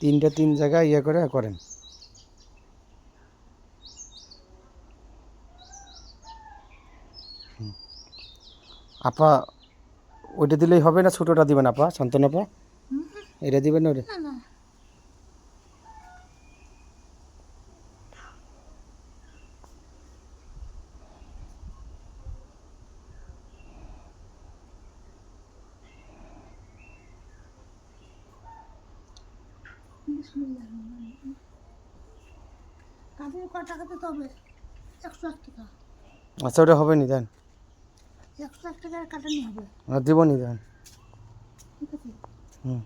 তিনটা তিন জায়গায় ইয়ে করে করেন। আপা ওইটা দিলেই হবে না? ছোটোটা দিবেন আপা? সন্তান আপা? এটা দিবেন না ওটা না না বিসমিল্লাহির রহমানির রহিম। কাজের ক টাকা দিতে হবে একশো এক টাকা আচ্ছা ওটা হবে নি দেন। একশো এক টাকার কাটানি হবে। দিব নি দেন। ঠিক আছে। হুম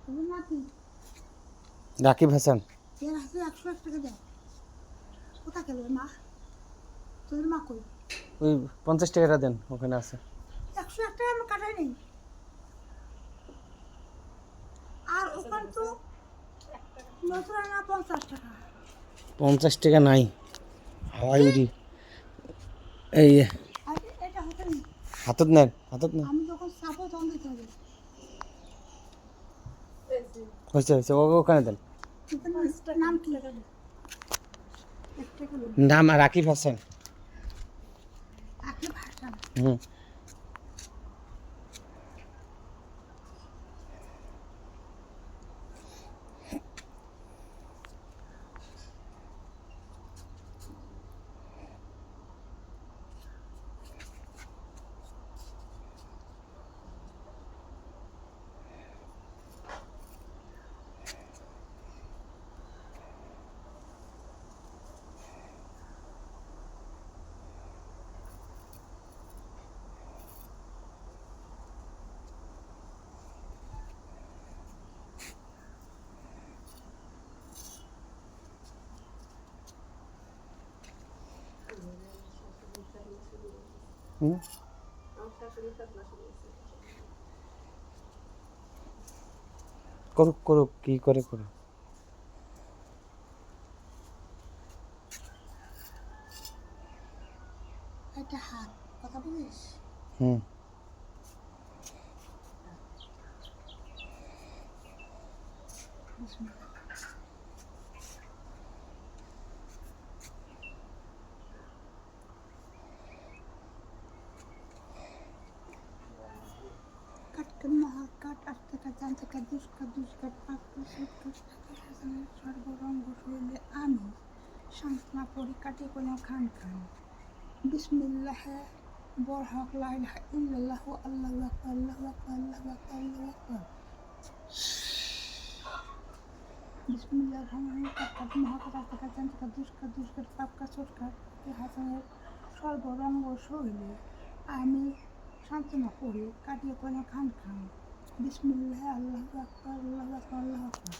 তোদের মা কি রাকিব হাসান এর হাতে একশো এক টাকা দেয় কোথা গেল মা তোদের মা? কই? ওই পঞ্চাশ টাকাটা দেন ওখানে আছে। একশো এক টাকা আমার কাটাই নেই। আর ওখান তো পঞ্চাশ টাকা। পঞ্চাশ টাকা নাই। হয় উরি এই হাতত নেন হাতত নেন। আমি যখন চাপো তখন দিতে হবে। হয়েছে হয়েছে। ও ওখানে দেন। নাম রাকিব হাসান? হুম। হুম করুক করুক কি করে করুক। এটা হাত কথা বলিস হুম কাট কাট মহা কাট সুট কাট সাথে হাসানের সর্বরঙ্গ শৈলে আমি সান্ত্বনা পরি কাটি কোনো খান খান বিসমিল্লাহ সর্বরঙ্গ শৈলে আমি সান্ত্বনা করি কাটিয়ে কোনো খান খান বিসমিল্লাহ আল্লাহ আকবর আল্লাহ আকবর আল্লাহ আকবর।